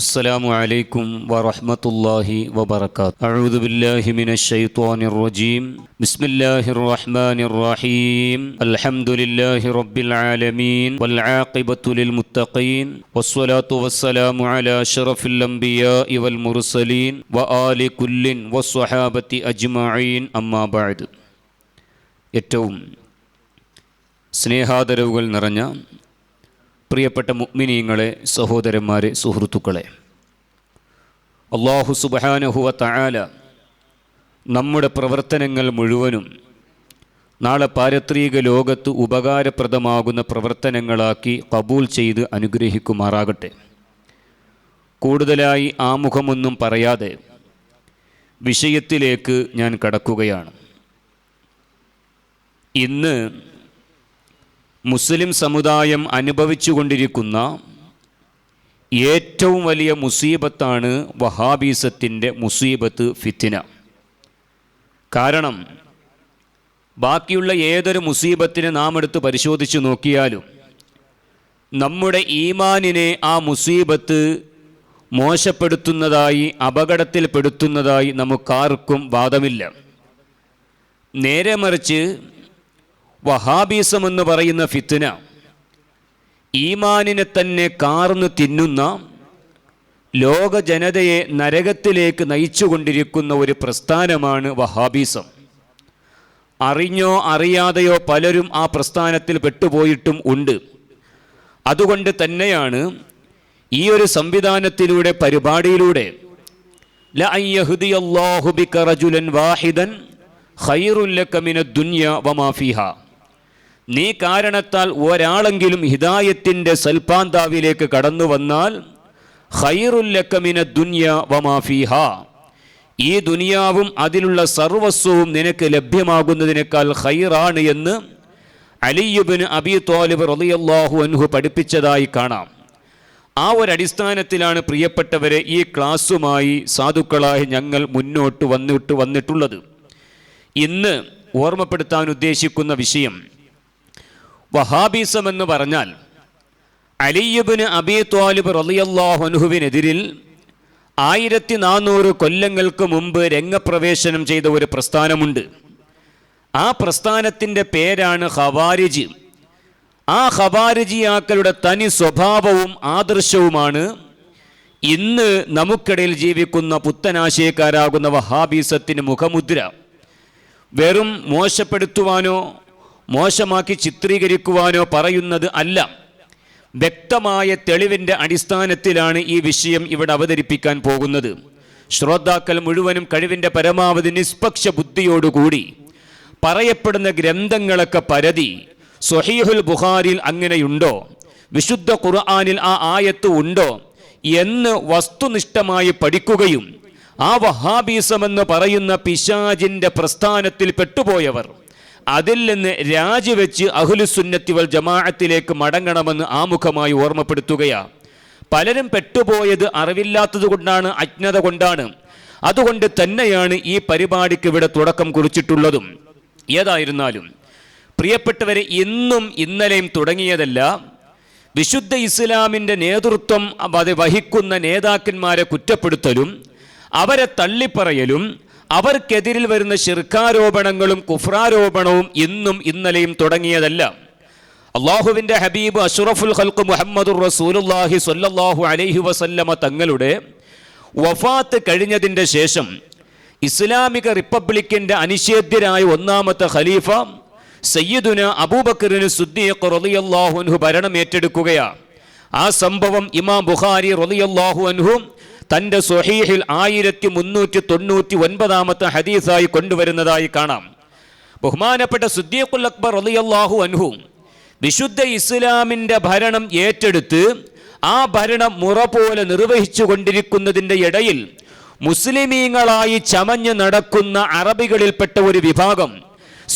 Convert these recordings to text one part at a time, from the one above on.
السلام عليكم ورحمة الله وبركاته أعوذ بالله من الشيطان الرجيم بسم الله الرحمن الرحيم الحمد لله رب العالمين والعاقبة للمتقين والصلاة والسلام على شرف الأنبياء والمرسلين وآل كل والصحابة أجمعين أما بعد ഏറ്റവും സ്നേഹാദരവുകൾ നിറഞ്ഞ പ്രിയപ്പെട്ട മുഗ്മിനീങ്ങളെ സഹോദരന്മാരെ സുഹൃത്തുക്കളെ. അള്ളാഹു സുബാനഹുവ തആല നമ്മുടെ പ്രവർത്തനങ്ങൾ മുഴുവനും നാളെ പാരത്രിക ലോകത്ത് ഉപകാരപ്രദമാകുന്ന പ്രവർത്തനങ്ങളാക്കി കബൂൽ ചെയ്ത് അനുഗ്രഹിക്കുമാറാകട്ടെ. കൂടുതലായി ആമുഖമൊന്നും പറയാതെ വിഷയത്തിലേക്ക് ഞാൻ കടക്കുകയാണ്. ഇന്ന് മുസ്ലിം സമുദായം അനുഭവിച്ചുകൊണ്ടിരിക്കുന്ന ഏറ്റവും വലിയ മുസീബത്താണ് വഹാബീസത്തിന്റെ മുസീബത്ത് ഫിത്തിന. കാരണം ബാക്കിയുള്ള ഏതൊരു മുസീബത്തിനെ നാം എടുത്ത് പരിശോധിച്ച് നോക്കിയാലും നമ്മുടെ ഈമാനിനെ ആ മുസീബത്ത് മോശപ്പെടുത്തുന്നതായി അപകടത്തിൽപ്പെടുത്തുന്നതായി നമുക്കാർക്കും വാദമില്ല. നേരെ മറിച്ച് വഹാബീസം എന്ന് പറയുന്ന ഫിത്തിന ഈമാനിനെ തന്നെ കാർന്ന് തിന്നുന്ന ലോക ജനതയെ നരകത്തിലേക്ക് നയിച്ചുകൊണ്ടിരിക്കുന്ന ഒരു പ്രസ്ഥാനമാണ് വഹാബീസം. അറിഞ്ഞോ അറിയാതെയോ പലരും ആ പ്രസ്ഥാനത്തിൽ പെട്ടുപോയിട്ടും ഉണ്ട്. അതുകൊണ്ട് തന്നെയാണ് ഈ ഒരു സംവിധാനത്തിലൂടെ പരിപാടിയിലൂടെ വാഹിദൻ ഖൈറുല്ലക്കമിന ദുന്യ വമാഫിഹ നീ കാരണത്താൽ ഒരാളെങ്കിലും ഹിദായത്തിന്റെ സൽപാന്താവിലേക്ക് കടന്നു വന്നാൽ ഹൈറുല്ലക്കമിന ദുന്യ വമാഫിഹ ഈ ദുനിയാവും അതിലുള്ള സർവസ്വവും നിനക്ക് ലഭ്യമാകുന്നതിനേക്കാൾ ഹൈറാണ് എന്ന് അലിയുബിന് അബി തോലിബ് റളിയല്ലാഹു അൻഹു പഠിപ്പിച്ചതായി കാണാം. ആ ഒരടിസ്ഥാനത്തിലാണ് പ്രിയപ്പെട്ടവരെ ഈ ക്ലാസ്സുമായി സാധുക്കളായി ഞങ്ങൾ മുന്നോട്ട് വന്നിട്ട് വന്നിട്ടുള്ളത്. ഇന്ന് ഓർമ്മപ്പെടുത്താൻ ഉദ്ദേശിക്കുന്ന വിഷയം വഹാബീസം എന്ന് പറഞ്ഞാൽ അലിയുബിന് അബി ത്വാലിബ് റലിയല്ലാഹുനുഹുവിനെതിരിൽ ആയിരത്തി നാനൂറ് കൊല്ലങ്ങൾക്ക് മുമ്പ് രംഗപ്രവേശനം ചെയ്ത ഒരു പ്രസ്ഥാനമുണ്ട്. ആ പ്രസ്ഥാനത്തിന്റെ പേരാണ് ഹവാരിജി ആ ഹവാരിജിയാക്കളുടെ തനി സ്വഭാവവും ആദർശവുമാണ് ഇന്ന് നമുക്കിടയിൽ ജീവിക്കുന്ന പുത്തനാശയക്കാരാകുന്ന വഹാബീസത്തിന് മുഖമുദ്ര. വെറും മോശപ്പെടുത്തുവാനോ മോശമാക്കി ചിത്രീകരിക്കുവാനോ പറയുന്നത് അല്ല. വ്യക്തമായ തെളിവിന്റെ അടിസ്ഥാനത്തിലാണ് ഈ വിഷയം ഇവിടെ അവതരിപ്പിക്കാൻ പോകുന്നത്. ശ്രോതാക്കൾ മുഴുവനും കഴിവിന്റെ പരമാവധി നിഷ്പക്ഷ ബുദ്ധിയോടുകൂടി പറയപ്പെടുന്ന ഗ്രന്ഥങ്ങളൊക്കെ പരതി സൊഹീഹുൽ ബുഹാരിൽ അങ്ങനെയുണ്ടോ? വിശുദ്ധ ഖുർആാനിൽ ആ ആയത്ത് ഉണ്ടോ? എന്ന് വസ്തുനിഷ്ഠമായി പഠിക്കുകയും ആ വഹാബീസമെന്ന് പറയുന്ന പിശാജിന്റെ പ്രസ്ഥാനത്തിൽ പെട്ടുപോയവർ അതിൽ നിന്ന് രാജിവെച്ച് അഹുലുസുന്നത്തി വൽ ജമാഅത്തിലേക്ക് മടങ്ങണമെന്ന് ആമുഖമായി ഓർമ്മപ്പെടുത്തുകയാണ് പലരും പെട്ടുപോയത് അറിവില്ലാത്തത് കൊണ്ടാണ് അജ്ഞത കൊണ്ടാണ്. അതുകൊണ്ട് തന്നെയാണ് ഈ പരിപാടിക്ക് ഇവിടെ തുടക്കം കുറിച്ചിട്ടുള്ളതും. ഏതായിരുന്നാലും പ്രിയപ്പെട്ടവരെ ഇന്നും ഇന്നലെയും തുടങ്ങിയതല്ല. വിശുദ്ധ ഇസ്ലാമിന്റെ നേതൃത്വം വഹിക്കുന്ന നേതാക്കന്മാരെ കുറ്റപ്പെടുത്തലും അവരെ തള്ളിപ്പറയലും അവർക്കെതിരിൽ വരുന്ന ശിർക്കാരോപണങ്ങളും കുഫ്രാരോപണവും ഇന്നും ഇന്നലെയും തുടങ്ങിയതല്ല. അള്ളാഹുവിന്റെ ഹബീബ് അഷ്റഫുൽ ഹൽക്ക് മുഹമ്മദുർ റസൂലുല്ലാഹി സൊല്ലാഹു അലൈഹി വസല്ലമ തങ്ങളുടെ വഫാത്ത് കഴിഞ്ഞതിന്റെ ശേഷം ഇസ്ലാമിക റിപ്പബ്ലിക്കിന്റെ അനിഷേധ്യരായ ഒന്നാമത്തെ ഖലീഫ സയ്യിദുന അബൂബക്കറിന് സുദ്ദീഖ് റളിയല്ലാഹു അൻഹു ഭരണം ഏറ്റെടുക്കുകയാണ്. ആ സംഭവം ഇമാം ബുഖാരി റളിയല്ലാഹു അൻഹു തന്റെ സൊഹീഹിൽ ആയിരത്തി മുന്നൂറ്റി തൊണ്ണൂറ്റി ഒൻപതാമത്തെ ഹദീസായി കൊണ്ടുവരുന്നതായി കാണാം. ബഹുമാനപ്പെട്ട സുദ്ദീഖുൽ അക്ബർ റളിയല്ലാഹു അൻഹു വിശുദ്ധ ഇസ്ലാമിന്റെ ഭരണം ഏറ്റെടുത്ത് ആ ഭരണം മുറ പോലെ നിർവഹിച്ചു കൊണ്ടിരിക്കുന്നതിന്റെ ഇടയിൽ മുസ്ലിമീങ്ങളായി ചമഞ്ഞു നടക്കുന്ന അറബികളിൽപ്പെട്ട ഒരു വിഭാഗം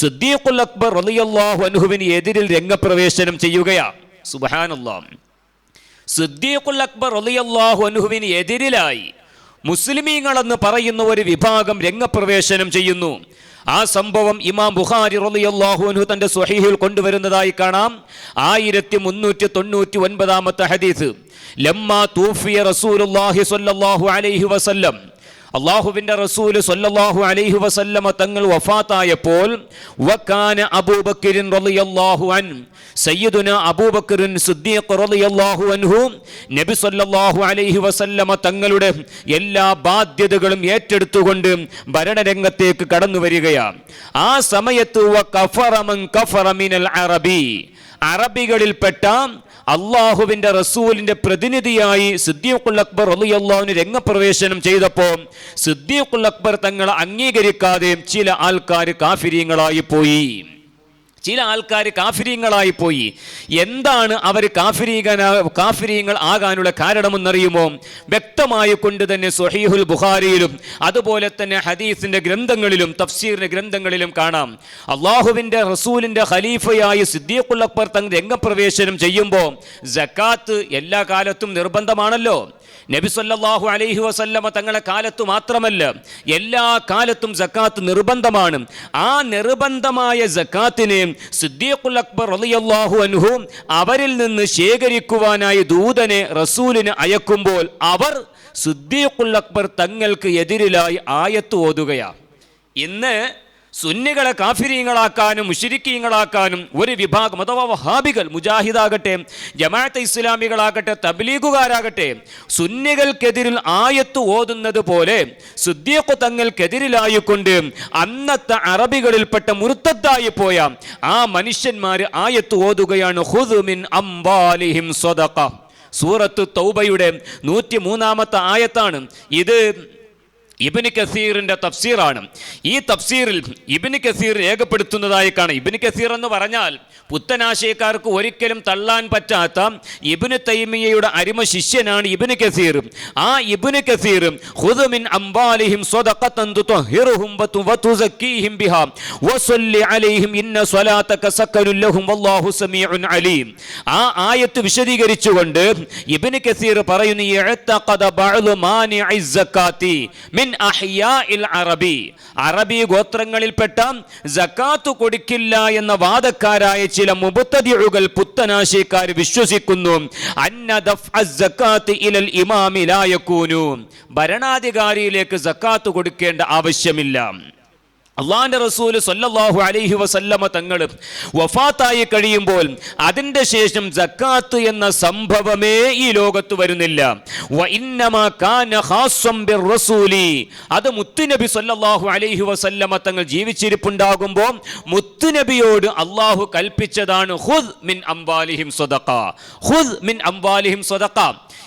സുദ്ദീഖുൽ അക്ബർ റളിയല്ലാഹു അൻഹുവിന് എതിരിൽ രംഗപ്രവേശനം ചെയ്യുകയാണ് സുബഹാനല്ലാഹ്. സിദ്ദീഖുൽ അക്ബർ റളിയല്ലാഹു അൻഹുവിന് എതിരിലായി. മുസ്ലിമീങ്ങളെന്ന് പറയുന്ന ഒരു വിഭാഗം രംഗപ്രവേശനം ചെയ്യുന്നു. ആ സംഭവം ഇമാം ബുഖാരി റളിയല്ലാഹു അൻഹു തന്റെ സ്വഹീഹിൽ കൊണ്ടുവരുന്നതായി കാണാം. ആയിരത്തി മുന്നൂറ്റി തൊണ്ണൂറ്റി ഒൻപതാമത്തെ ഹദീസ്. ലമ്മ തൂഫിയ റസൂലുള്ളാഹി സ്വല്ലല്ലാഹു അലൈഹി വസല്ലം. അള്ളാഹുവിന്റെ റസൂൽ സൊല്ലാഹു അലൈഹു വസല്ലമ തങ്ങൾ വഫാത്തായപ്പോൾ വക്കാന അബൂബക്കറിൻ റളിയല്ലാഹു അൻ സയ്യിദുന അബൂബക്കറിൻ സിദ്ദീഖ് റളിയല്ലാഹു അൻഹു നബി സല്ലല്ലാഹു അലൈഹി വസല്ലമ തങ്ങളുടെ എല്ലാ ബാധ്യതകളും ഏറ്റെടുത്തുകൊണ്ട് ഭരണരംഗത്തേക്ക് കടന്നു വരികയാണ് ആ സമയത്ത് വ കഫറ മൻ കഫറ മിനൽ അറബി അറബികളിൽപ്പെട്ട അള്ളാഹുവിന്റെ റസൂലിന്റെ പ്രതിനിധിയായി സിദ്ദീഖുൽ അക്ബർ അലിയല്ലാവിന് രംഗപ്രവേശനം ചെയ്തപ്പോൾ സിദ്ദീഖുൽ അക്ബർ തങ്ങളെ അംഗീകരിക്കാതെ ചില ആൾക്കാർ കാഫിര്യങ്ങളായി പോയി. ചില ആൾക്കാർ കാഫിര്യങ്ങളായി പോയി. എന്താണ് അവർ കാഫിരീകന കാഫിരീങ്ങൾ ആകാനുള്ള കാരണമെന്നറിയുമോ? വ്യക്തമായി കൊണ്ട് തന്നെ സുഹീഹുൽ ബുഖാരിയിലും അതുപോലെ തന്നെ ഹദീസിന്റെ ഗ്രന്ഥങ്ങളിലും തഫ്സീറിന്റെ ഗ്രന്ഥങ്ങളിലും കാണാം. അള്ളാഹുവിന്റെ റസൂലിന്റെ ഖലീഫയായി സിദ്ദീഖുള്ളപ്പർ തങ്ങൾ രംഗപ്രവേശനം ചെയ്യുമ്പോൾ ജക്കാത്ത് എല്ലാ കാലത്തും നിർബന്ധമാണല്ലോ. നബി സല്ലല്ലാഹു അലൈഹി വസല്ലമ തങ്ങളെ കാലത്ത് മാത്രമല്ല എല്ലാ കാലത്തും സക്കാത്ത് നിർബന്ധമാണ്. ആ നിർബന്ധമായ സക്കാത്തിനെ സിദ്ദീഖുൽ അക്ബർ റളിയല്ലാഹു അൻഹു അവരിൽ നിന്ന് ശേഖരിക്കുവാനായി ദൂതനെ റസൂലിന് അയക്കുമ്പോൾ അവർ സിദ്ദീഖുൽ അക്ബർ തങ്ങൾക്ക് എതിരിലായി ആയത്ത് ഓതുകയാണ്. ഇന്ന് സുന്നികളെ കാഫിരീങ്ങളാക്കാനും മുഷിരിക്കീങ്ങളാക്കാനും ഒരു വിഭാഗം അഥവാ വഹാബികൾ മുജാഹിദാകട്ടെ ജമാഅത്തെ ഇസ്ലാമികളാകട്ടെ തബ്ലീഗുകാരാകട്ടെ സുന്നികൾക്കെതിരിൽ ആയത്ത് ഓതുന്നത് പോലെ സുദ്ദീഖ് തങ്ങൾക്കെതിരിലായിക്കൊണ്ട് അന്നത്തെ അറബികളിൽപ്പെട്ട മുറുത്തത്തായി പോയ ആ മനുഷ്യന്മാർ ആയത്ത് ഓതുകയാണ് ഹുദ് മിൻ അംബാലിഹിം സ്വദഖ. സൂറത്ത് തൗബയുടെ നൂറ്റി മൂന്നാമത്തെ ആയത്താണ്. ഇത് ഇബിന് കസീറിന്റെ തഫ്സീറാണ്. ഈ തഫ്സീറിൽ ഇബിന് കസീർ രേഖപ്പെടുത്തുന്നതായി കാണാം. ഇബിന് കസീർ എന്ന് പറഞ്ഞാൽ പുത്തനാശയക്കാർക്ക് ഒരിക്കലും തള്ളാൻ പറ്റാത്ത ഇബിന് തൈമിയയുടെ അരിമ ശിഷ്യനാണ് ഇബിന് കസീർ. ആ ഇബിന് കസീർ ഹുദമിൻ അംബാലിഹിം സ്വദഖത്തൻ തുത്ഹിറുഹും വതുസക്കീഹിം ബിഹാ വസല്ലി അലൈഹിം ഇന്ന സ്വലാതക സക്കനുൽ ലഹും വല്ലാഹു സമീഉൻ അലീം. ആ ആയത്ത് വിശദീകരിച്ചുകൊണ്ട് ഇബിന് കസീർ പറയുന്നു ഇഅ്തഖദ ബഅദു മാനിഇ സക്കാത്തി അറബി. അറബി ഗോത്രങ്ങളിൽപ്പെട്ട ജക്കാത്തു കൊടുക്കില്ല എന്ന വാദക്കാരായ ചില മുബത്തതിഴുകൾ പുത്തനാശിക്കാർ വിശ്വസിക്കുന്നു. ഇലൽ ഭരണാധികാരിയിലേക്ക് സക്കാത്ത് കൊടുക്കേണ്ട ആവശ്യമില്ല. അള്ളാന്റെ റസൂൽ സൊല്ലാഹു അലൈഹി വസല്ലമ തങ്ങൾ വഫാത്തായി കഴിയുമ്പോൾ അതിന്റെ ശേഷം ജക്കാത്ത് എന്ന സംഭവമേ ഈ ലോകത്ത് വരുന്നില്ല. അത് മുത്തുനബി സൊല്ലാഹു അലൈഹി വസല്ലമ തങ്ങൾ ജീവിച്ചിരിപ്പുണ്ടാകുമ്പോൾ മുത്തുനബിയോട് അള്ളാഹു കൽപ്പിച്ചതാണ് ഹുദ് മിൻ അംവാലിഹിം സ്വതക്ക ഹുദ് മിൻ അംവാലിഹിം സ്വദഖ.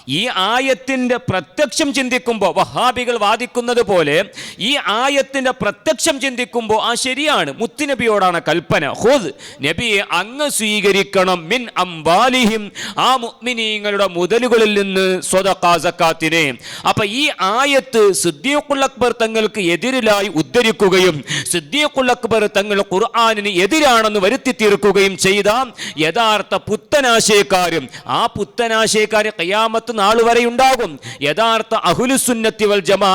ഈ ആയത്തിന്റെ പ്രത്യക്ഷം ചിന്തിക്കുമ്പോൾ വഹാബികൾ വാദിക്കുന്നത് പോലെ ഈ ആയത്തിന്റെ പ്രത്യക്ഷം ചിന്തിക്കുമ്പോൾ ആ ശരിയാണ്. മുത്തുനബിയോടാണ് കൽപ്പന. ഹുദ് നബിയെ അങ്ങ് സ്വീകരിക്കണം. മിൻ അംബാലിഹിം ആ മുഗ്മിനീങ്ങളുടെ മുതലുകളിൽ നിന്ന് സ്വതക്കാസക്കാത്തിനെ അപ്പം ഈ ആയത്ത് സിദ്ദീഖുൽ അക്ബർ തങ്ങൾക്ക് എതിരിലായി ഉദ്ധരിക്കുകയും സിദ്ദീഖുൽ അക്ബർ തങ്ങൾ ഖുർആാനിന് എതിരാണെന്ന് വരുത്തി തീർക്കുകയും ചെയ്ത യഥാർത്ഥ പുത്തനാശയക്കാരും ആ പുത്തനാശയക്കാരെ കയ്യാമത്ത് നാൾ വരെ ഉണ്ടാകും യഥാർത്ഥ അഹുലുസുന്നത്തി വൽ ജമാ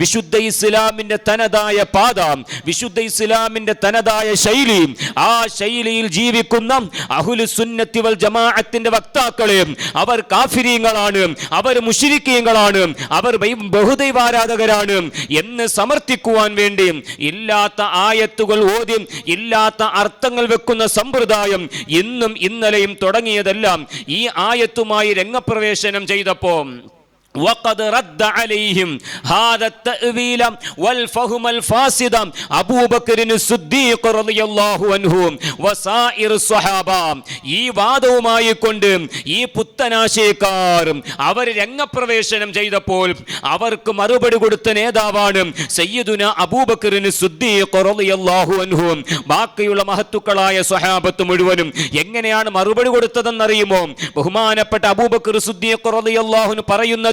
വിശുദ്ധ ഇസ്ലാമിന്റെ തനതായ പാത വിശുദ്ധ ഇസ്ലാമിന്റെ തനതായ ശൈലി ആ ശൈലിയിൽ ജീവിക്കുന്ന അഹുലുസുന്നത്തി വൽ ജമാഅത്തിന്റെ വക്താക്കളെ അവർ കാഫിരീങ്ങളാണ് അവർ മുഷിരിക്കീങ്ങളാണ് അവർ ബഹുദൈവാരാധകരാണ് എന്ന് സമർത്ഥിക്കുവാൻ വേണ്ടി ഇല്ലാത്ത ആയത്തുകൾ ഓതി ഇല്ലാത്ത അർത്ഥങ്ങൾ വെക്കുന്ന സമ്പ്രദായം ഇന്നും ഇന്നലെയും തുടങ്ങിയതെല്ലാം ഈ ആയത്തുമായി രംഗപ്രവേശനം செய்தப்போம் وقد رد عليهم هذا التأويل والفهم الفاسد أبو بكر الصديق رضي الله عنه وسائر الصحابة ഈ വാദവുമായി കൊണ്ട് ഈ പുത്തനാശയക്കാർ അവർ രംഗപ്രവേശനം ചെയ്തപ്പോൾ അവർക്ക് മറുപടി കൊടുത്ത നേതാവാണ് സയ്യിദുന അബൂബക്കറിന് സുദ്ദീഖ് റളിയല്ലാഹു അൻഹു ബാക്കിയുള്ള മഹത്തുക്കളായ സ്വഹാബത്ത് മുഴുവനും എങ്ങനെയാണ് മറുപടി കൊടുത്തതെന്നറിയുമോ ബഹുമാനപ്പെട്ട അബൂബക്കർ സുദ്ദീഖ് റളിയല്ലാഹു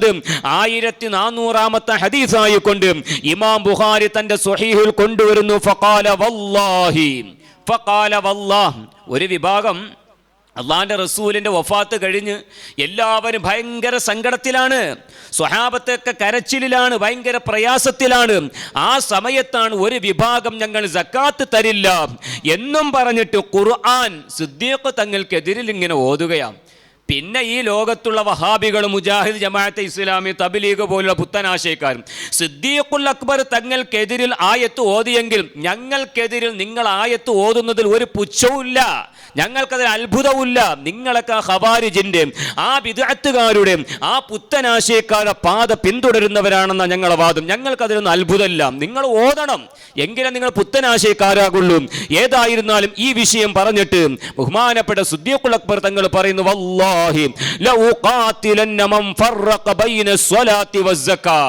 പറയുന്നത് ആയിരത്തി നാനൂറാമത്തെ ഹദീസായി കൊണ്ട് ഇമാം ബുഹാരി തന്റെ സ്വഹീഹിൽ കൊണ്ടുവരുന്നു. വല്ലാഹി. വല്ലാഹ്. ഒരു വിഭാഗം അള്ളാന്റെ റസൂലിന്റെ വഫാത്ത് കഴിഞ്ഞ് എല്ലാവരും ഭയങ്കര സങ്കടത്തിലാണ്. സ്വഹാബത്തൊക്കെ കരച്ചിലാണ് ഭയങ്കര പ്രയാസത്തിലാണ്. ആ സമയത്താണ് ഒരു വിഭാഗം ഞങ്ങൾ സക്കാത്ത് തരില്ല എന്നും പറഞ്ഞിട്ട് ഖുർആൻ സിദ്ദീഖ് തങ്ങൾക്കെതിരിൽ ഇങ്ങനെ ഓതുകയാണ്. പിന്നെ ഈ ലോകത്തുള്ള വഹാബികൾ മുജാഹിദ് ജമാഅത്തെ ഇസ്ലാമി തബ്ലീഗ് പോലുള്ള പുത്തനാശയക്കാരും സിദ്ദീഖുൽ അക്ബർ തങ്ങൾക്കെതിരിൽ ആയത്ത് ഓതിയെങ്കിൽ ഞങ്ങൾക്കെതിരിൽ നിങ്ങൾ ആയത്ത് ഓതുന്നതിൽ ഒരു പുച്ഛവുമില്ല. ഞങ്ങൾക്കതിൽ അത്ഭുതവുമില്ല. നിങ്ങളൊക്കെ ആ ഖവാരിജിന്റെ ആ വിദഗ്ധക്കാരുടെ ആ പുത്തനാശയക്കാരുടെ പാത പിന്തുടരുന്നവരാണെന്ന ഞങ്ങളുടെ വാദം. ഞങ്ങൾക്കതിലൊന്നും അത്ഭുതമില്ല. നിങ്ങൾ ഓതണം. എങ്കിലേ നിങ്ങൾ പുത്തനാശയക്കാരാകുള്ളൂ. ഏതായിരുന്നാലും ഈ വിഷയം പറഞ്ഞിട്ട് ബഹുമാനപ്പെട്ട സുദ്ദീഖുൽ അക്ബർ തങ്ങൾ പറയുന്നു വല്ലാഹി ലഉഖാതിലന്ന മൻ ഫറഖ ബൈന സ്വലാത്തി വസ്സക്കാ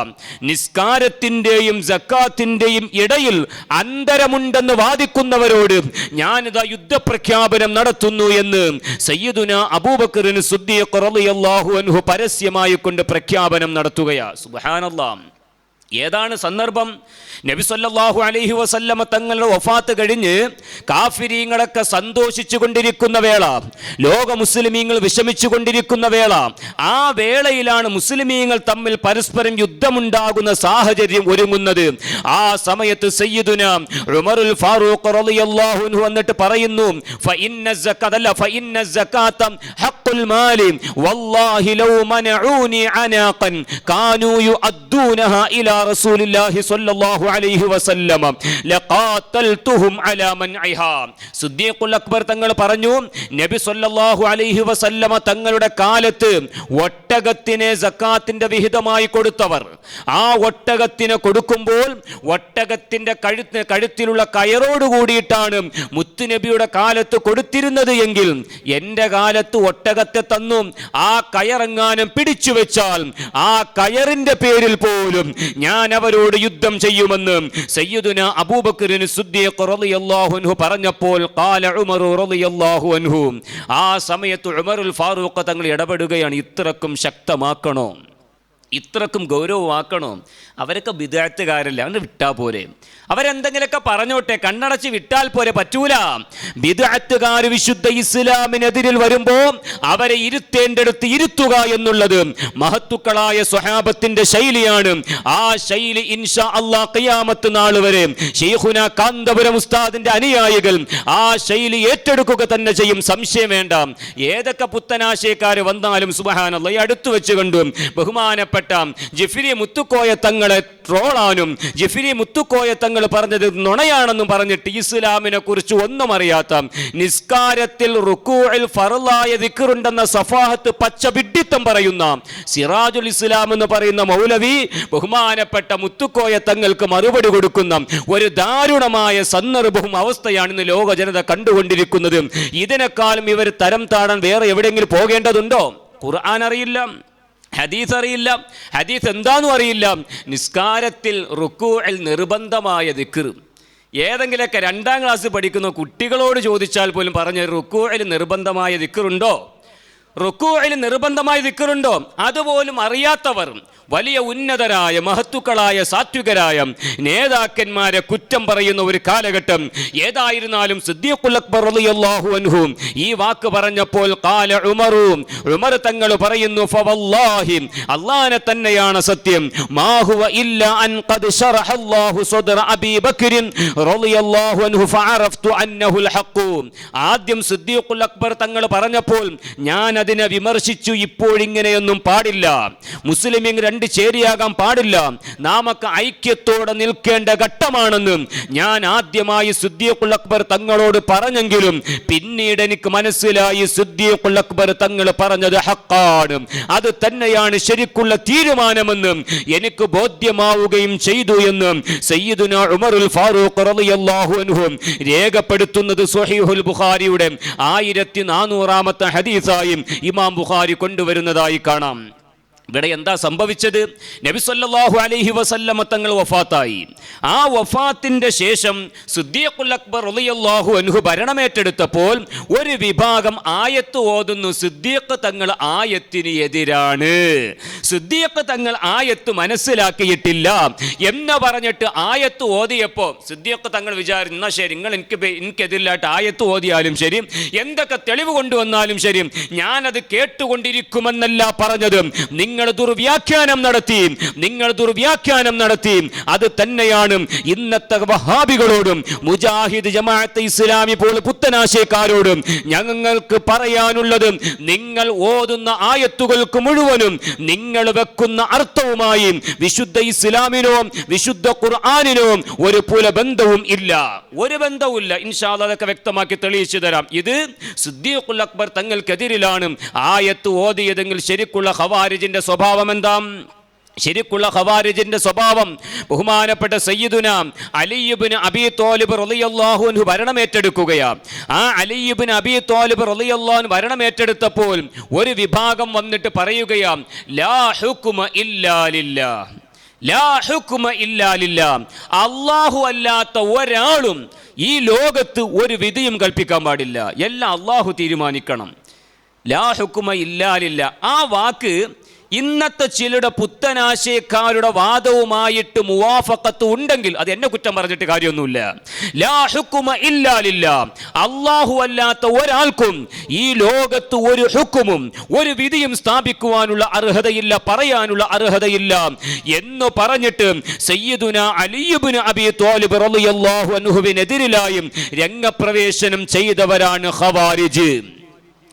നിസ്കാരത്തിന്റെയും സക്കാത്തിന്റെയും ഇടയിൽ അന്തരമുണ്ടെന്ന് വാദിക്കുന്നവരോട് ഞാനിതാ യുദ്ധപ്രഖ്യാപനം നടത്തുന്നു എന്ന് സയ്യിദുന അബൂബക്കറിന് സുദ്ദീഖ് റളിയല്ലാഹു അൻഹു പരസ്യമായി കൊണ്ട് പ്രഖ്യാപനം നടത്തുകയാ. സുബ്ഹാനല്ലാഹ്. ഏതാണ് സന്ദർഭം? നബി സല്ലല്ലാഹു അലൈഹി വസല്ലമ തങ്ങളുടെ വഫാത്ത് കഴിഞ്ഞ് കാഫിരീങ്ങളൊക്കെ സന്തോഷിച്ചു കൊണ്ടിരിക്കുന്ന വേള ലോക മുസ്ലിമീങ്ങൾ വിഷമിച്ചു കൊണ്ടിരിക്കുന്ന വേള ആ വേളയിലാണ് മുസ്ലിമീങ്ങൾ തമ്മിൽ പരസ്പരം യുദ്ധമുണ്ടാകുന്ന സാഹചര്യം ഒരുങ്ങുന്നത്. ആ സമയത്ത് സയ്യിദുന ഉമറുൽ ഫാറൂഖ് റളിയല്ലാഹു വന്നിട്ട് പറയുന്നു ഫഇന്ന സക്കതല്ല ഫഇന്ന സകാത്ത ഹഖുൽ മാലി വല്ലാഹി ലൗ മനഊനി അനാഖൻ കാനൂ യുഅദ്ദൂനഹ ഇലാ റസൂലില്ലാഹി സ്വല്ലല്ലാഹു അലൈഹി വസല്ലം ലഖാതൽതുഹും അലാ മൻഇഹാ സിദ്ദീഖുൽ അക്ബർ തങ്ങൾ പറഞ്ഞു നബി സ്വല്ലല്ലാഹു അലൈഹി വസല്ലമ തങ്ങളുടെ കാലത്ത് ഒട്ടകത്തിനെ സക്കാത്തിന്റെ വിഹിതമായി കൊടുത്തവർ. ആ ഒട്ടകത്തിന് കൊടുക്കുമ്പോൾ ഒട്ടകത്തിന്റെ കഴുത്ത് കഴുത്തിലുള്ള കയറോട് കൂടിയിട്ടാണ് മുത്തുനബിയുടെ കാലത്ത് കൊടുത്തിരുന്നത് എങ്കിൽ എന്റെ കാലത്ത് ഒട്ടകത്തെ തന്നു. ആ കയറെങ്ങാനും പിടിച്ചു വെച്ചാൽ ആ കയറിന്റെ പേരിൽ പോലും ഞാൻ അവരോട് യുദ്ധം ചെയ്യുമെന്ന് സയ്യിദുന അബൂബക്കറിന് അൻഹു പറഞ്ഞപ്പോൾ ഖാല ഉമർ അൻഹു. ആ സമയത്ത് ഉമറുൽ ഫാറൂഖ് തങ്ങൾ ഇടപെടുകയാണ്. ഇത്രക്കും ശക്തമാക്കണോ? ഇത്രക്കും ഗൗരവമാക്കണോ? അവരൊക്കെ വിദഗ്ധകാരല്ല അവന് വിട്ടാൽ പോരെ. അവരെന്തെങ്കിലുമൊക്കെ പറഞ്ഞോട്ടെ കണ്ണടച്ച് വിട്ടാൽ പോരെ പറ്റൂല. വിദഗ്ധകാർ വിശുദ്ധ ഇസ്ലാമിനെതിരിൽ വരുമ്പോൾ അവരെ ഇരുത്തേണ്ടടുത്ത് ഇരുത്തുക എന്നുള്ളത് മഹത്തുക്കളായ സ്വഹാബത്തിന്റെ ശൈലിയാണ്. ആ ശൈലി ഇൻഷാ അള്ളാ കയ്യാമത്ത് നാൾ വരെ ഷെയ്ഖുന കാന്തപുരം ഉസ്താദിന്റെ അനുയായികൾ ആ ശൈലി ഏറ്റെടുക്കുക തന്നെ ചെയ്യും. സംശയം വേണ്ട. ഏതൊക്കെ പുത്തനാശയക്കാർ വന്നാലും സുബഹാനല്ല ഈ അടുത്തു വെച്ച് കണ്ടു ബഹുമാനപ്പെട്ട ജിഫിരി മുത്തുക്കോയ തങ്ങളെ ട്രോളാനും ജഫിരി മുത്തുക്കോയ തങ്ങൾ പറഞ്ഞത് നുണയാണെന്നും പറഞ്ഞിട്ട് ഇസ്ലാമിനെ കുറിച്ച് ഒന്നും അറിയാത്ത നിസ്കാരത്തിൽ റുക്കൂഴിൽ ഫറലായ ദിക്റുണ്ടെന്ന സഫാഹത്ത് പച്ച വിഡ്ഢിത്തം പറയുന്ന സിറാജുൽ ഇസ്ലാം എന്ന് പറയുന്ന മൗലവി ബഹുമാനപ്പെട്ട മുത്തുക്കോയ തങ്ങൾക്ക് മറുപടി കൊടുക്കുന്ന ഒരു ദാരുണമായ സന്ദർഭവും അവസ്ഥയാണ് ഇന്ന് ലോക ജനത കണ്ടുകൊണ്ടിരിക്കുന്നത്. ഇതിനേക്കാളും ഇവർ തരം താഴാൻ വേറെ എവിടെയെങ്കിലും പോകേണ്ടതുണ്ടോ? ഖുർആൻ അറിയില്ല. ഹദീസ് അറിയില്ല. ഹദീസ് എന്താണെന്നും അറിയില്ല. നിസ്കാരത്തിൽ റുക്കൂഇൽ നിർബന്ധമായ ദിക്ർ. ഏതെങ്കിലുമൊക്കെ രണ്ടാം ക്ലാസ് പഠിക്കുന്ന കുട്ടികളോട് ചോദിച്ചാൽ പോലും പറഞ്ഞ റുക്കൂഇൽ നിർബന്ധമായ ദിക്റുണ്ടോ? റുക്കൂഇൽ നിർബന്ധമായി ദിക്റുണ്ടോ അതുപോലും അറിയാത്തവർ വലിയ ഉന്നതരായ മഹത്തുക്കളായ സാത്വികരായ നേതാക്കന്മാരെ കുറ്റം പറയുന്ന ഒരു കാലഘട്ടം ഏതായിരുന്നാലും റളിയല്ലാഹു അൻഹു ഈ വാക്ക് പറഞ്ഞപ്പോൾ കാല ഉമറും ഉമർ തങ്ങൾ പറയുന്നു ഫവല്ലാഹി അല്ലാഹനെ തന്നെയാണ് സത്യം. മാഹുവ ഇല്ല അൻ ഖദ് ശറഹ അല്ലാഹു സദ്റ റളിയല്ലാഹു അൻഹു ഫഅറഫ്തു അന്നഹുൽ ഹഖ്. ആദ്യം സിദ്ദീഖുൽ അക്ബർ തങ്ങൾ പറഞ്ഞപ്പോൾ ഞാൻ അതിനെ വിമർശിച്ചു ഇപ്പോഴിങ്ങനെയൊന്നും പാടില്ല. മുസ്ലിമിങ് രണ്ട് ചേരിയാകാൻ പാടില്ല. നാമൊക്കെ ഐക്യത്തോടെ നിൽക്കേണ്ട ഘട്ടമാണെന്ന് ഞാൻ ആദ്യമായി സിദ്ദീഖുൽ അക്ബർ തങ്ങളോട് പറഞ്ഞെങ്കിലും പിന്നീട് എനിക്ക് മനസ്സിലായി സിദ്ദീഖുൽ അക്ബർ തങ്ങൾ പറഞ്ഞത് ഹക്കാണ്. അത് തന്നെയാണ് ശരിക്കുള്ള തീരുമാനമെന്ന് എനിക്ക് ബോധ്യമാവുകയും ചെയ്തു എന്ന് സയ്യിദുന ഉമറുൽ ഫാറൂഖ് റളിയല്ലാഹു അൻഹു രേഖപ്പെടുത്തുന്നത് സ്വഹീഹുൽ ബുഖാരിയുടെ ആയിരത്തി നാനൂറാമത്തെ ഹദീസായും ഇമാം ബുഖാരി കൊണ്ടുവരുന്നതായി കാണാം. ഇവിടെ എന്താ സംഭവിച്ചത്? നബി സല്ലല്ലാഹു അലൈഹി വസല്ലമ തങ്ങൾ വഫാത്തായി. ആ വഫാത്തിന്റെ ശേഷം സിദ്ദീഖുൽ അക്ബർ റളിയല്ലാഹു അൻഹു ഭരണമേറ്റെടുത്തപ്പോൾ ഒരു വിഭാഗം ആയത്ത് ഓതുന്നു സിദ്ദീഖ് തങ്ങൾ ആയത്തിന് എതിരാണ്. സിദ്ദീഖ് തങ്ങൾ ആയത്ത് മനസ്സിലാക്കിയിട്ടില്ല. എന്ന് പറഞ്ഞിട്ട് ആയത്ത് ഓതിയപ്പോൾ സിദ്ദീഖ് തങ്ങൾ വിചാരിച്ചു എന്നാ ശരി നിങ്ങൾ എനിക്ക് എനിക്കെതിരില്ലാട്ട് ആയത്ത് ഓതിയാലും ശരി എന്തൊക്കെ തെളിവ് കൊണ്ടുവന്നാലും ശരി ഞാനത് കേട്ടുകൊണ്ടിരിക്കുമെന്നല്ല പറഞ്ഞത്. നിങ്ങൾ ദുർവ്യാഖ്യാനം നടത്തി. നിങ്ങൾ ദുർവ്യാഖ്യാനം നടത്തി. അത് തന്നെയാണ് ഇന്നത്തെ വഹാബികളോടും മുജാഹിദ് ജമാഅത്തെ ഇസ്ലാമി പോലെ പുത്തനാശയക്കാരോടും ഞങ്ങൾക്ക് പറയാനുള്ളത് നിങ്ങൾ ഓതുന്ന ആയത്തുകൾക്ക് മുഴുവനും നിങ്ങൾ വെക്കുന്ന അർത്ഥവുമായി വിശുദ്ധ ഇസ്ലാമിനോ വിശുദ്ധ ഖുർആാനിനോ ഒരു പുല ബന്ധവും ഇല്ല. ഒരു ബന്ധവുമില്ല ഇൻഷാല്ല അതൊക്കെ വ്യക്തമാക്കി തെളിയിച്ചു തരാം. ഇത് സിദ്ദീഖുൽ അക്ബർ തങ്ങൾക്കെതിരിലാണ് ആയത്ത് ഓതിയതെങ്കിൽ ശരിക്കുള്ള ഖവാരിജിന്റെ സ്വഭാവം എന്താ ശരിക്കുള്ള ഹവാരിജിന്റെ സ്വഭാവം. ബഹുമാനപ്പെട്ട സയ്യിദുന അലിയുബിന് അബി തോലിബ് റളിയല്ലാഹു അൻഹു ഭരണമേറ്റെടുക്കുകയാണ് ആ അലിയുബിന് അബി തോലിബ് റളിയല്ലാഹു ഭരണമേറ്റെടുത്തപ്പോൾ ഒരു വിഭാഗം വന്നിട്ട് പറയുകയാണ് അല്ലാഹു അല്ലാത്ത ഒരാളും ഈ ലോകത്ത് ഒരു വിധിയും കൽപ്പിക്കാൻ പാടില്ല. എല്ലാം അള്ളാഹു തീരുമാനിക്കണം. ലാ ഹുക്കുമ ഇല്ലാലില്ല ആ വാക്ക് ഇന്നത്തെ ചിലരുടെ പുത്തനാശയക്കാരുടെ വാദവുമായിട്ട് മുവാഫക്കത്ത് ഉണ്ടെങ്കിൽ അത് എന്നെ കുറ്റം പറഞ്ഞിട്ട് കാര്യമൊന്നുമില്ല. ലാഹുക്കുമ ഇല്ലാലില്ല അള്ളാഹു അല്ലാത്ത ഒരാൾക്കും ഈ ലോകത്ത് ഒരു ഹുക്കുമും ഒരു വിധിയും സ്ഥാപിക്കുവാനുള്ള അർഹതയില്ല പറയാനുള്ള അർഹതയില്ല എന്ന് പറഞ്ഞിട്ട് സയ്യിദുന അലിയുബിന് അബി തോലിബ് റളിയല്ലാഹു അൻഹുവിനെതിരിലായും രംഗപ്രവേശനം ചെയ്തവരാണ് ഖവാരിജ്.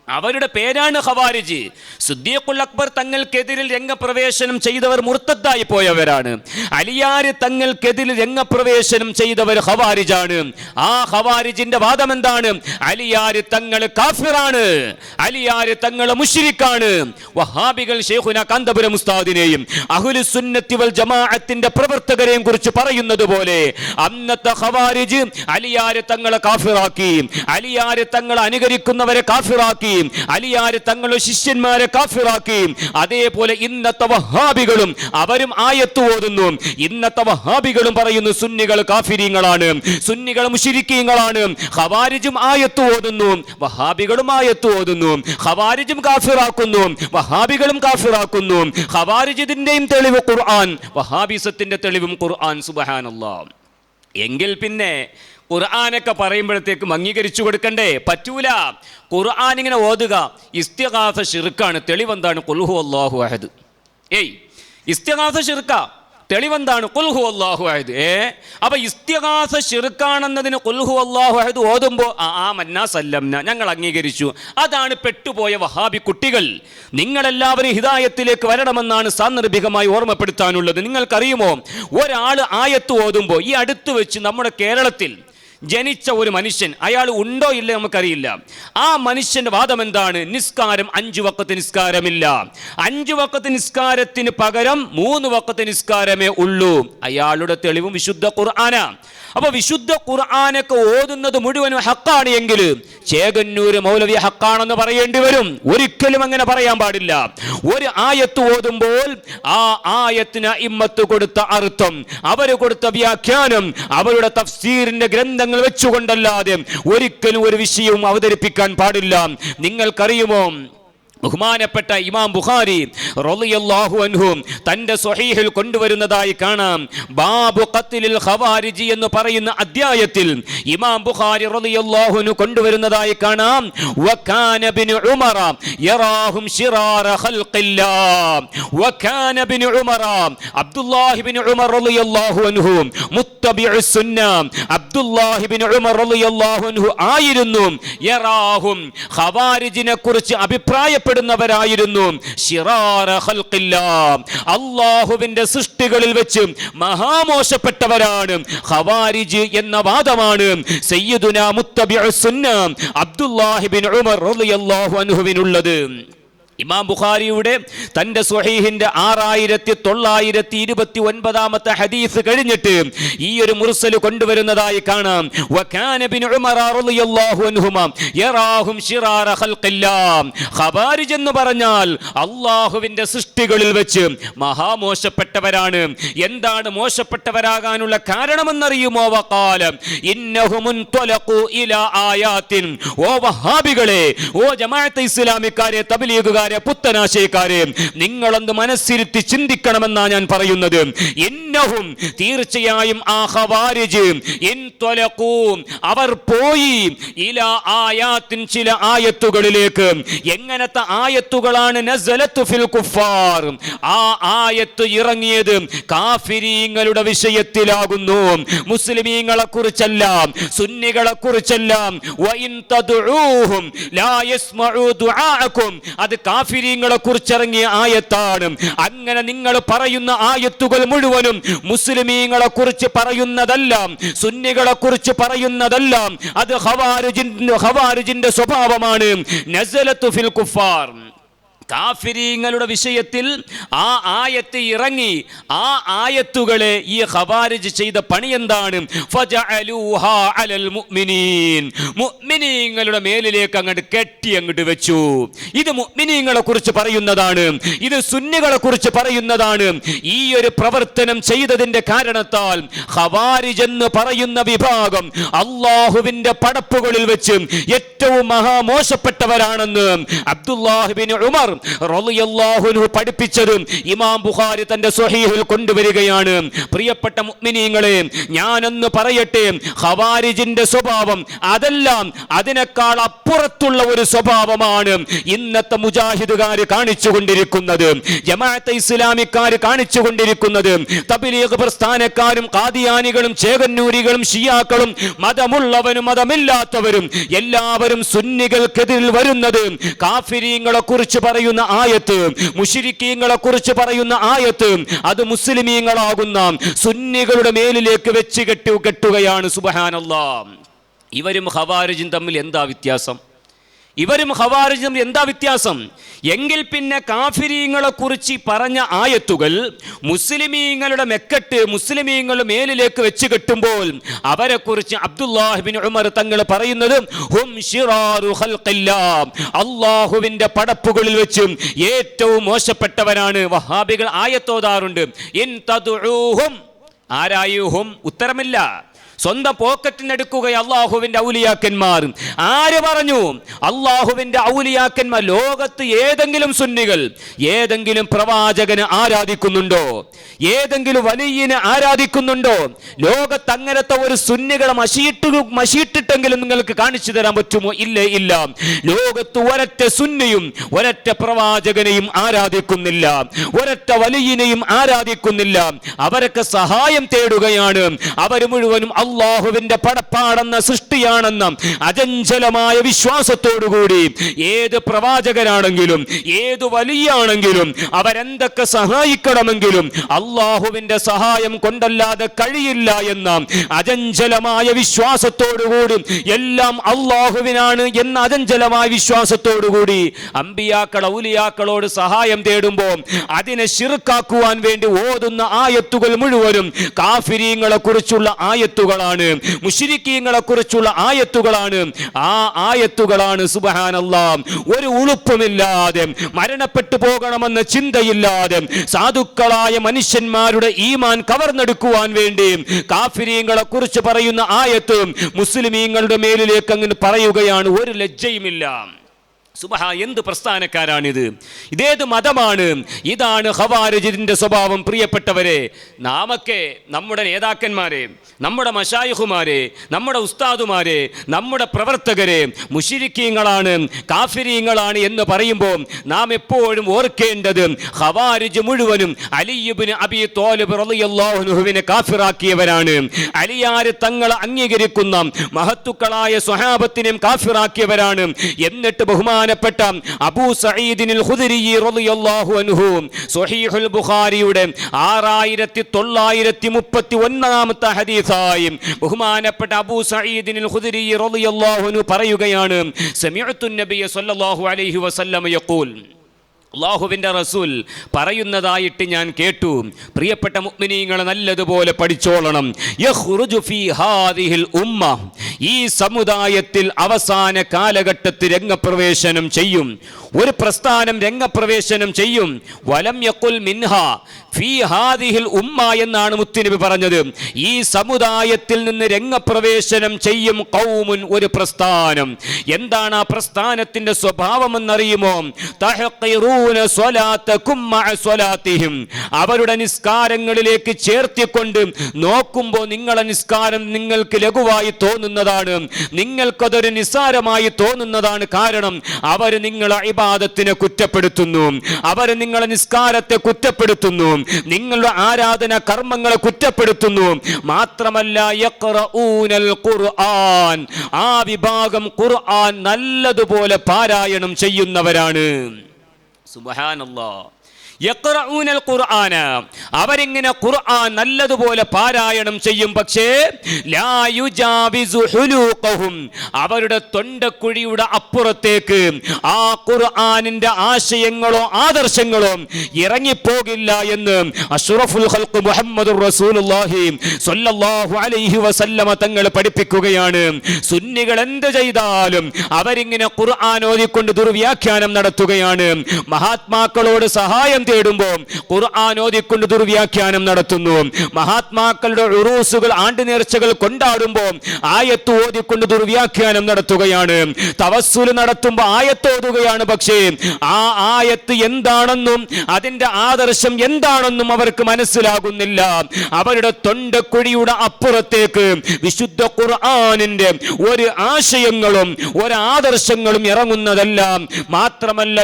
അവരുടെ പേരാണ് ഹവാരിജി സുദ്ദീഖുൽ അക്ബർ തങ്ങൾക്കെതിരിൽ രംഗപ്രവേശനം ചെയ്തവർ മുർത്തദ്ദായി പോയവരാണ്. അലിയാർ തങ്ങൾക്കെതിരിൽ രംഗപ്രവേശനം ചെയ്തവർ ഹവാരിജാണ് ആ ഹവാരിജിന്റെ വാദം എന്താണ് അലിയാർ തങ്ങൾ കാഫിറാണ്. അലിയാർ തങ്ങൾ മുശ്രിക്കാണ്. വഹാബികൾ ഷെയ്ഖുന കാന്തപുരം ഉസ്താദിനെയും അഹുലു സുന്നത്തി വൽ ജമാഅത്തിന്റെ പ്രവർത്തകരെയും കുറിച്ച് പറയുന്നത് പോലെ അന്നത്തെ ഖവാരിജ് അലിയാർ തങ്ങളെ കാഫിറാക്കി. അലിയാർ തങ്ങളെ അനുകരിക്കുന്നവരെ കാഫിറാക്കി. അലിയാര് തങ്ങളുടെ ശിഷ്യന്മാരെ കാഫിറാക്കി അതേപോലെ ഇന്നത്തെ വഹാബികളും അവരും ആയത്ത് ഓതുന്നു. ഇന്നത്തെ വഹാബികളും പറയുന്നു സുന്നികൾ കാഫിരീങ്ങളാണ് സുന്നികൾ മുഷിരിക്കീങ്ങളാണ് ഹവാരിജും ആയത്ത് ഓതുന്നു വഹാബികളും ആയത്ത് ഓതുന്നു ഹവാരിജും കാഫിറാക്കുന്നു വഹാബികളും കാഫിറാക്കുന്നു. ഖവാരിജിന്റെയും തെളിവ് ഖുർആൻ വഹാബിസത്തിന്റെ തെളിവും ഖുർആൻ സുബ്ഹാനല്ലാഹ് എങ്കിൽ പിന്നെ ഖുർആാനൊക്കെ പറയുമ്പോഴത്തേക്കും അംഗീകരിച്ചു കൊടുക്കണ്ടേ? പറ്റൂല. ഖുർആൻ ഇങ്ങനെ ഓതുക ഇസ്തിഹാസ ഷിർക്കാണ് തെളിവെന്താണ്? കുൽഹു അള്ളാഹു അഹദ്. ഏയ് ഇസ്തിഹാസ ഷിർക്ക തെളിവെന്താണ്? കുൽഹു അള്ളാഹു അഹദ്. ഏ? അപ്പൊ ഇസ്തിഹാസ ഷിർക്കാണെന്നതിന് കുൽഹു അള്ളാഹു അഹദ് ഓതുമ്പോൾ ആ ആ മന്നാ സല്ലംന ഞങ്ങൾ അംഗീകരിച്ചു. അതാണ് പെട്ടുപോയ വഹാബി കുട്ടികൾ. നിങ്ങളെല്ലാവരും ഹിതായത്തിലേക്ക് വരണമെന്നാണ് സാന്ദർഭികമായി ഓർമ്മപ്പെടുത്താനുള്ളത്. നിങ്ങൾക്കറിയുമോ? ഒരാൾ ആയത്ത് ഓതുമ്പോൾ ഈ അടുത്ത് വെച്ച് നമ്മുടെ കേരളത്തിൽ ജനിച്ച ഒരു മനുഷ്യൻ അയാൾ ഉണ്ടോ ഇല്ല നമുക്കറിയില്ല. ആ മനുഷ്യന്റെ വാദം എന്താണ്? നിസ്കാരം അഞ്ചു വക്കത്ത് നിസ്കാരമില്ല. അഞ്ചു വക്കത്ത് നിസ്കാരത്തിന് പകരം മൂന്ന് വക്കത്ത് നിസ്കാരമേ ഉള്ളൂ. അയാളുടെ തെളിവും വിശുദ്ധ ഖുർആന. അപ്പൊ വിശുദ്ധ ഖുർആാനൊക്കെ ഓതുന്നത് മുഴുവനും ഹക്കാണ് എങ്കിൽ ചേകന്നൂര് മൗലവി ഹക്കാണെന്ന് പറയേണ്ടി വരും. ഒരിക്കലും അങ്ങനെ പറയാൻ പാടില്ല. ഒരു ആയത്ത് ഓതുമ്പോൾ ആ ആയത്തിന് ഇമ്മത്ത് കൊടുത്ത അർത്ഥം അവർ കൊടുത്ത വ്യാഖ്യാനം അവരുടെ തഫ്സീറിന്റെ ഗ്രന്ഥങ്ങൾ വെച്ചുകൊണ്ടല്ലാതെ ഒരിക്കലും ഒരു വിഷയവും അവതരിപ്പിക്കാൻ പാടില്ല. നിങ്ങൾക്കറിയുമോ? ബഹുമാനപ്പെട്ട ഇമാം ബുഖാരി റളിയല്ലാഹു അൻഹു തന്റെ സ്വഹീഹിൽ കൊണ്ടുവരുന്നതായി കാണാം. ബാബു ഖത്ലിൽ ഖവാരിജി എന്ന് പറയുന്ന അധ്യായത്തിൽ ഇമാം ബുഖാരി റളിയല്ലാഹു അൻഹു കൊണ്ടുവരുന്നതായി കാണാം. വകാന ബിനു ഉമറ യറാഹും ശിറാറ ഖൽഖില്ലാ. വകാന ബിനു ഉമറ അബ്ദുല്ലാഹി ബിനു ഉമർ റളിയല്ലാഹു അൻഹു മുത്തബിഉ സുന്ന. അബ്ദുല്ലാഹി ബിനു ഉമർ റളിയല്ലാഹു അൻഹു ആയിരുന്നു. യറാഹും ഖവാരിജിനെ കുറിച്ച് അഭിപ്രായപ്പെടുന്നവരായിരുന്നു ഖൽഖില്ലാ. അള്ളാഹുവിന്റെ സൃഷ്ടികളിൽ വെച്ച് മഹാമോശപ്പെട്ടവരാണ്. ഖവാരിജ് എന്ന വാദമാണ്. സയ്യിദുന മുത്തബിഉ സുന്ന അബ്ദുല്ലാഹിബിൻ ഉമർ റളിയല്ലാഹു അൻഹുവിനുള്ളത്. ഇമാം ബുഖാരിയുടെ തന്റെ സ്വഹീഹിന്റെ ആറായിരത്തി തൊള്ളായിരത്തി ഇരുപത്തി ഒൻപതാമത്തെ ഹദീസ് കഴിഞ്ഞിട്ട് ഈ ഒരു മുർസൽ കൊണ്ടുവരുന്നതായി കാണാം. എന്ന് പറഞ്ഞാൽ അള്ളാഹുവിന്റെ സൃഷ്ടികളിൽ വെച്ച് മഹാമോശപ്പെട്ടവരാണ്. എന്താണ് മോശപ്പെട്ടവരാകാനുള്ള കാരണമെന്നറിയുമോ? ആയാത്തിൻ. ഓ വഹാബികളെ ഓ ജമാഅത്തെ ഇസ്ലാമിക്കാരെ തബ്ലീഗുകാരെ പുത്തനാശയക്കാരെ നിങ്ങളൊന്ന് മനസ്സിരുത്തി ചിന്തിക്കണമെന്നാണ് ഞാൻ പറയുന്നത്. എന്നഹും തീർച്ചയായും ആ ഹവാരിജ് അവർ പോയി ഇല ആയാത്തിൻ ചില ആയത്തുകളിലേക്ക്. എങ്ങനത്തെ ആയത്തുകളാണ് നസലത്തു ഫിൽ കുഫാർ? ആ ആയത്ത് ഇറങ്ങിയത് കാഫിരീങ്ങളുടെ വിഷയത്തിലാകുന്നു. മുസ്ലിമീങ്ങളെ കുറിച്ചല്ല സുന്നികളെ കുറിച്ചല്ല അത് കാഫിരീങ്ങളെ കുറിച്ചിറങ്ങിയ ആയത്താണ്. അങ്ങനെ നിങ്ങൾ പറയുന്ന ആയത്തുകൾ മുഴുവനും മുസ്ലിമീങ്ങളെ കുറിച്ച് പറയുന്നതെല്ലാം സുന്നികളെ കുറിച്ച് പറയുന്നതെല്ലാം. അത് ഹവാരുജിന്റെ ഹവാരുജിന്റെ സ്വഭാവമാണ്. നസലത്തു ഫിൽ കുഫാർ. കാഫിരീങ്ങളുടെ വിഷയത്തിൽ ആ ആയത്ത് ഇറങ്ങി ആ ആയത്തുകളെ ഈ ഖവാരിജ് ചെയ്ത പണി എന്താണ്? മുഅ്മിനീങ്ങളുടെ മേലിലേക്ക് അങ്ങോട്ട് കെട്ടി അങ്ങോട്ട് വെച്ചു. ഇത് മുഅ്മിനീങ്ങളെ കുറിച്ച് പറയുന്നതാണ്. ഇത് സുന്നികളെ കുറിച്ച് പറയുന്നതാണ്. ഈ ഒരു പ്രവർത്തനം ചെയ്തതിന്റെ കാരണത്താൽ ഹവാരിജ് എന്ന് പറയുന്ന വിഭാഗം അള്ളാഹുവിന്റെ പടപ്പുകളിൽ വെച്ച് ഏറ്റവും മഹാമോശപ്പെട്ടവരാണെന്ന് അബ്ദുല്ലാഹിബിൻ ഉമർ റളിയല്ലാഹു അൻഹു പഠിപ്പിച്ചതും ഇമാം ബുഖാരി തന്റെ സ്വഹീഹിൽ കൊണ്ടുവരികയാണ്. പ്രിയപ്പെട്ട മുഅ്മിനീങ്ങളെ ഞാനൊന്ന് പറയട്ടെ ഖവാരിജിന്റെ സ്വഭാവം അതെല്ലാം അതിനേക്കാൾ അപ്പുറത്തുള്ള ഒരു സ്വഭാവമാണ് ഇന്നത്തെ മുജാഹിദുകാർ കാണിച്ചു കൊണ്ടിരിക്കുന്നത് ജമാഅത്തെ ഇസ്ലാമിക്കാർ കാണിച്ചു കൊണ്ടിരിക്കുന്നത് തബ്ലീഗ് പ്രസ്ഥാനക്കാരും കാദിയാനികളും ചേകന്നൂരികളും ഷിയാക്കളും മതമുള്ളവനും മതമില്ലാത്തവരും എല്ലാവരും സുന്നികൾക്കെതിരിൽ വരുന്നത് കാഫിരീങ്ങളെ കുറിച്ച് പറയുന്ന ആയത്ത് മുഷിരിക്കീങ്ങളെ കുറിച്ച് പറയുന്ന ആയത്ത് അത് മുസ്ലിമീങ്ങളാകുന്ന സുന്നികളുടെ മേലിലേക്ക് വെച്ച് കെട്ടു കെട്ടുകയാണ് സുബഹാനല്ലാം. ഇവരും ഹവാരിജും തമ്മിൽ എന്താ വ്യത്യാസം? ഇവരും ഹവാരിജും എന്താ വ്യത്യാസം? എങ്കിൽ പിന്നെ കാഫിരീങ്ങളെ കുറിച്ച് പറഞ്ഞ ആയത്തുകൾ മുസ്ലിമീങ്ങളുടെ മെക്കെട്ട് മുസ്ലിമീങ്ങൾ മേലിലേക്ക് വെച്ച് കെട്ടുമ്പോൾ അവരെ കുറിച്ച് അബ്ദുല്ലാഹിബിൻ ഉമർ തങ്ങൾ പറയുന്നത്. അള്ളാഹുവിന്റെ പടപ്പുകളിൽ വെച്ചും ഏറ്റവും മോശപ്പെട്ടവനാണ് വഹാബികൾ ആയത്തോതാറുണ്ട്. ഇൻ തതുഹും ആരായുഹും? ഉത്തരമില്ല. സ്വന്തം പോക്കറ്റിനെടുക്കുക അള്ളാഹുവിന്റെ ഔലിയാക്കന്മാർ. ആര് പറഞ്ഞു? അള്ളാഹുവിന്റെ ഔലിയാക്കന്മാർ ലോകത്ത് ഏതെങ്കിലും സുന്നികൾ ഏതെങ്കിലും പ്രവാചകന് ആരാധിക്കുന്നുണ്ടോ? ഏതെങ്കിലും വലിയന് ആരാധിക്കുന്നുണ്ടോ? ലോകത്ത് അങ്ങനത്തെ ഒരു സുന്നികളെ മഷിയിട്ട് മഷിയിട്ടിട്ടെങ്കിലും നിങ്ങൾക്ക് കാണിച്ചു തരാൻ പറ്റുമോ? ഇല്ലേ ഇല്ല. ലോകത്ത് ഒരൊറ്റ സുന്നിയും ഒരൊറ്റ പ്രവാചകനെയും ആരാധിക്കുന്നില്ല. ഒരൊറ്റ വലിയനെയും ആരാധിക്കുന്നില്ല. അവരൊക്കെ സഹായം തേടുകയാണ്. അവർ മുഴുവനും അള്ളാഹുവിന്റെ പടപ്പാടെന്ന സൃഷ്ടിയാണെന്ന അചഞ്ചലമായ വിശ്വാസത്തോടുകൂടി ഏത് പ്രവാചകനാണെങ്കിലും ഏത് വലിയാണെങ്കിലും അവരെന്തൊക്കെ സഹായിക്കണമെങ്കിലും അള്ളാഹുവിന്റെ സഹായം കൊണ്ടല്ലാതെ കഴിയില്ല എന്ന അചഞ്ചലമായ വിശ്വാസത്തോടുകൂടി എല്ലാം അള്ളാഹുവിനാണ് എന്ന അചഞ്ചലമായ വിശ്വാസത്തോടുകൂടി അമ്പിയാക്കൾ ഔലിയാക്കളോട് സഹായം തേടുമ്പോൾ അതിനെ ശിർക്കാക്കുവാൻ വേണ്ടി ഓതുന്ന ആയത്തുകൾ മുഴുവനും കാഫിരീങ്ങളെ കുറിച്ചുള്ള ആയത്തുകളാണ്. മുഷിരിക്കീങ്ങളെ കുറിച്ചുള്ള ആയത്തുകളാണ്. ആ ആയത്തുകളാണ് സുബഹാനല്ല. ഒരു ഉളുപ്പുമില്ലാതെ മരണപ്പെട്ടു പോകണമെന്ന ചിന്തയില്ലാതെ സാധുക്കളായ മനുഷ്യന്മാരുടെ ഈമാൻ കവർന്നെടുക്കുവാൻ വേണ്ടി കാഫിരീങ്ങളെ കുറിച്ച് പറയുന്ന ആയത്ത് മുസ്ലിമീങ്ങളുടെ മേലിലേക്ക് അങ്ങനെ പറയുകയാണ് ഒരു ലജ്ജയുമില്ല. സുബഹ എന്ത് പ്രസ്ഥാനക്കാരാണിത്? ഇതേത് മതമാണ്? ഇതാണ് ഹവാരജിന്റെ സ്വഭാവം പ്രിയപ്പെട്ടവരെ. നാമൊക്കെ നമ്മുടെ നേതാക്കന്മാരെ നമ്മുടെ മഷായുഹുമാരെ നമ്മുടെ ഉസ്താദുമാരെ നമ്മുടെ പ്രവർത്തകരെ മുഷിരിക്കീങ്ങളാണ് കാഫിരീങ്ങളാണ് എന്ന് പറയുമ്പോൾ നാം എപ്പോഴും ഓർക്കേണ്ടത് ഹവാരിജ് മുഴുവനും അലിയുബിന് അബി തോലബ് റലിയല്ലാഹുനുഹുവിനെ കാഫിറാക്കിയവരാണ്. അലിയാര് തങ്ങളെ അംഗീകരിക്കുന്ന മഹത്തുക്കളായ സ്വഹാബത്തിനെയും കാഫിറാക്കിയവരാണ്. എന്നിട്ട് ബഹുമാനപ്പെട്ട അബൂ സഈദിനിൽ അൻഹു സ്വഹീഹുൽ ബുഖാരിയുടെ ആറായിരത്തി തൊള്ളായിരത്തി മുപ്പത്തി ഒന്നാമത്തെ ഹദീസായി ബഹുമാനപ്പെട്ട അബൂ സഈദിനിൽ ഖുദരി റളിയല്ലാഹു അൻഹു പറയുകയാണ് സമിഅത്തു നബിയ സല്ലല്ലാഹു അലൈഹി വസല്ലം യഖൂൽ അള്ളാഹുവിന്റെ റസൂൽ പറയുന്നതായിട്ട് ഞാൻ കേട്ടു. പ്രിയപ്പെട്ട മുഗ്മിനീങ്ങൾ നല്ലതുപോലെ പഠിച്ചോളണം. ഉമ്മ. ഈ സമുദായത്തിൽ അവസാന കാലഘട്ടത്തിൽ രംഗപ്രവേശനം ചെയ്യും. ഒരു പ്രസ്ഥാനം രംഗപ്രവേശനം ചെയ്യും. വലം യക്കുൽ മിൻഹ ഫീ ഹാദിഹിൽ ഉമ്മ എന്നാണ് മുത്തുനബി പറഞ്ഞത്. ഈ സമുദായത്തിൽ നിന്ന് രംഗപ്രവേശനം ചെയ്യും കൗമുൻ ഒരു പ്രസ്ഥാനം. എന്താണ് ആ പ്രസ്ഥാനത്തിന്റെ സ്വഭാവം എന്നറിയുമോ തഹഖിറൂന സ്വലാത്തകും മഅ സ്വലാത്തിഹിം. അവരുടെ നിസ്കാരങ്ങളിലേക്ക് ചേർത്തിക്കൊണ്ട് നോക്കുമ്പോൾ നിങ്ങളെ നിസ്കാരം നിങ്ങൾക്ക് ലഘുവായി തോന്നുന്നതാണ്. നിങ്ങൾക്കതൊരു നിസ്സാരമായി തോന്നുന്നതാണ് കാരണം അവർ നിങ്ങളെ ഇബാദത്തിനെ കുറ്റപ്പെടുത്തുന്നു. അവർ നിങ്ങളെ നിസ്കാരത്തെ കുറ്റപ്പെടുത്തുന്നു. നിങ്ങളുടെ ആരാധന കർമ്മങ്ങളെ കുറ്റപ്പെടുത്തുന്നു. മാത്രമല്ല ഖുർആൻ. ആ വിഭാഗം ഖുർആൻ നല്ലതുപോലെ പാരായണം ചെയ്യുന്നവരാണ്. സുബ്ഹാനല്ലാഹ് ഖുർആന. അവരിങ്ങനെ ഖുർആൻ നല്ലതുപോലെ പാരായണം ചെയ്യും. പക്ഷേ അവരുടെ തൊണ്ടക്കുഴിയുടെ അപ്പുറത്തേക്ക് ആ ഖുർആനിന്റെ ആശയങ്ങളോ ആദർശങ്ങളോ ഇറങ്ങിപ്പോകില്ല എന്ന് അഷ്റഫുൽ ഖൽഖ് മുഹമ്മദുർ റസൂലുള്ളാഹി സ്വല്ലല്ലാഹു അലൈഹി വസല്ലമ തങ്ങൾ പഠിപ്പിക്കുകയാണ്. സുന്നികൾ എന്ത് ചെയ്താലും അവരിങ്ങനെ ഖുർആൻ ഓതിക്കൊണ്ട് ദുർവ്യാഖ്യാനം നടത്തുകയാണ്. മഹാത്മാക്കളോട് സഹായം തേടുമ്പോൾ ഖുർആൻ ഓതിക്കൊണ്ട് ദുർവ്യാഖ്യാനം നടത്തുന്നു. മഹാത്മാക്കളുടെ ഉറൂസുകൾ ആണ്ടു നേർച്ചകൾ കൊണ്ടാടുമ്പോൾ ആയത്ത് ഓതിക്കൊണ്ട് ദുർവ്യാഖ്യാനം നടത്തുകയാണ്. തവസ്സുൽ നടത്തുമ്പോൾ ആയത്ത് ഓതുകയാണ് പക്ഷേ ആ ആയത്ത് എന്താണെന്നും അതിന്റെ ആദർശം എന്താണെന്നും അവർക്ക് മനസ്സിലാകുന്നില്ല. അവരുടെ തൊണ്ടക്കുഴിയുടെ അപ്പുറത്തേക്ക് വിശുദ്ധ ഖുർആനിന്റെ ഒരു ആശയങ്ങളും ഒരു ആദർശങ്ങളും ഇറങ്ങുന്നതല്ല. മാത്രമല്ല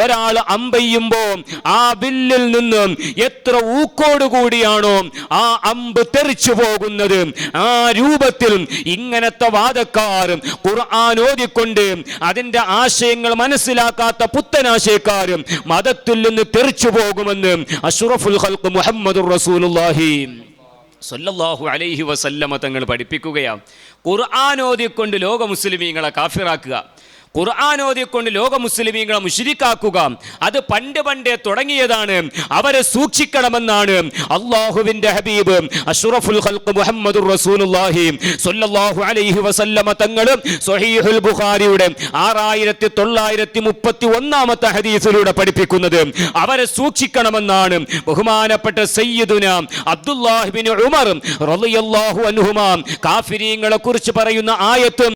ഒരാൾ അമ്പയ്യുമ്പോ ആ വില്ലിൽ നിന്നും എത്ര ഊക്കോട് കൂടിയാണോ ആ അമ്പ് തെറിച്ചു പോകുന്നത്. ആ രൂപത്തിൽ ഇങ്ങനത്തെ വാദക്കാർ ഖുർആൻ ഓതിക്കൊണ്ട് ആശയങ്ങൾ മനസ്സിലാക്കാത്ത പുത്തനാശയക്കാരും മതത്തിൽ നിന്ന് തെറിച്ചു പോകുമെന്ന് അഷ്റഫുൽ ഹൽക്ക് മുഹമ്മദ് സല്ലല്ലാഹു അലൈഹി വസല്ലമ തങ്ങൾ പഠിപ്പിക്കുകയാണ്. ഖുർആൻ ഓതിക്കൊണ്ട് ലോക മുസ്ലിമീങ്ങളെ കാഫിറാക്കുക. ഖുർആൻ ഓതിക്കൊണ്ട് ലോക മുസ്ലിമീങ്ങളെ മുഷിരിക്കാക്കുക. അത് പണ്ട് പണ്ടേ തുടങ്ങിയതാണ്. അവരെ സൂക്ഷിക്കണമെന്നാണ് അള്ളാഹുവിന്റെ ഹബീബ്. അഷ്റഫുൽ ഖൽഖ് മുഹമ്മദുർ റസൂലുള്ളാഹി സ്വല്ലല്ലാഹു അലൈഹി വസല്ലമ തങ്ങൾ സ്വഹീഹുൽ ബുഖാരിയുടെ ആറായിരത്തി തൊള്ളായിരത്തി മുപ്പത്തി ഒന്നാമത്തെ ഹദീസിലൂടെ പഠിപ്പിക്കുന്നത്. അവരെ സൂക്ഷിക്കണമെന്നാണ് ബഹുമാനപ്പെട്ട സയ്യിദുന അബ്ദുല്ലാഹിബിൻ ഉമർ റളിയല്ലാഹു അൻഹുമാ. കാഫിരീങ്ങളെ കുറിച്ച് പറയുന്ന ആയത്തും